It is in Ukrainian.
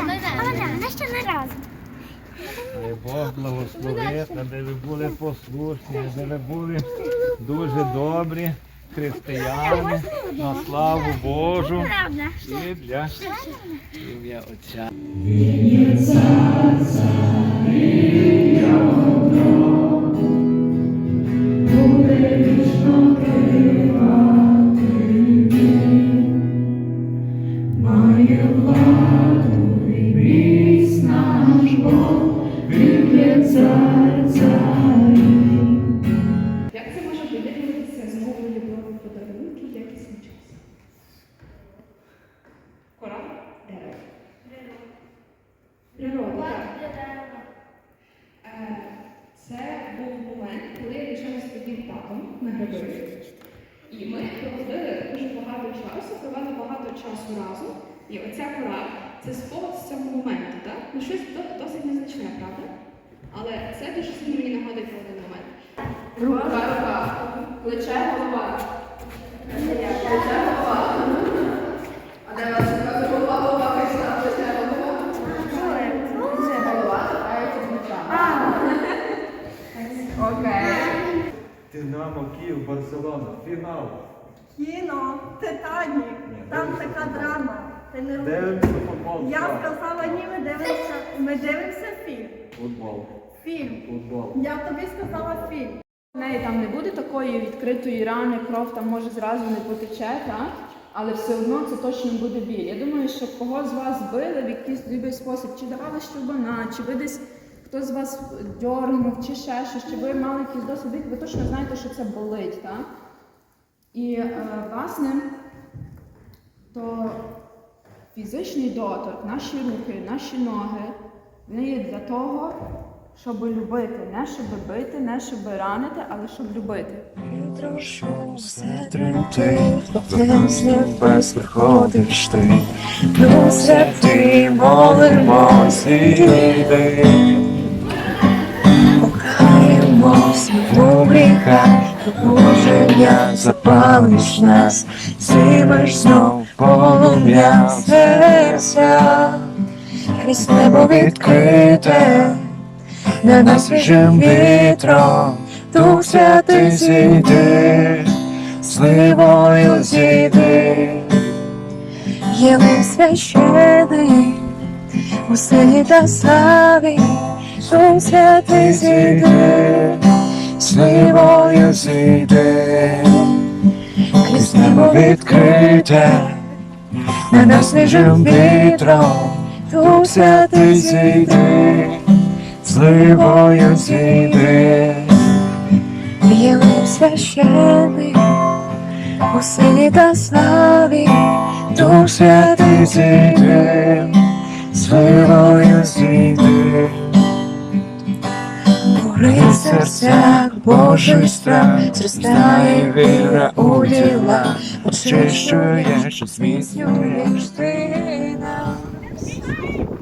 Мене ще не разом. Бог благословить, аби ви були послушні, аби ви були дуже добрі християни на славу Божу і для ім'я Отця. Природа, так. Е, Це був момент, коли я лишилася з своїм татом на гриби. І ми проводили дуже багато часу, провели багато часу разом. І оця кора це спогад з цього моменту, так? Ну щось досить незначне, правда? Але це дуже сильно мені нагадує про один момент. Рука, рука, плече, голова. Окей. Динамо Київ, Барселона, фінал. Кіно, Титанік, там така драма. Ти не. Дивимося футбол. Я сказала, ні, ми дивимося, ми дивимося фільм. Футбол. Фільм. Футбол. Я тобі сказала фільм. В неї там не буде такої відкритої рани, кров там може зразу не потече, так? але все одно це точно буде біль. Я думаю, що кого з вас били в якийсь любий спосіб, чи давали щелбана, чи ви десь хтось з вас дьорнув, чи ще щось, чи ви мали якийсь досвід, ви точно знаєте, що це болить. Так? І е, власне, то фізичний доторк, наші руки, наші ноги, вони є для того, щоб любити, не щоб бити, не щоб ранити, але щоб любити. Прошу все тремтить, з небес виходиш ти, плюс святий молимось іди. Покаємось у гріхах, пробудження запалиш нас, зимеш знов полум'я. Серця, крізь небо відкрите, на нас свіжим вітром, Дух святий зійди, сливою зійди, Єли священий, у силі та славі, Дух святий зійди, сливою зійди, крізь небо відкрите, на нас свіжим вітром, Дух святий зійди, сливою зійди, Білий священий, у силі та славі, Дух святий зійди, сливою В серцях Божий страх, зростає віра у діла, очищуєш, зміцнюєш ти нас.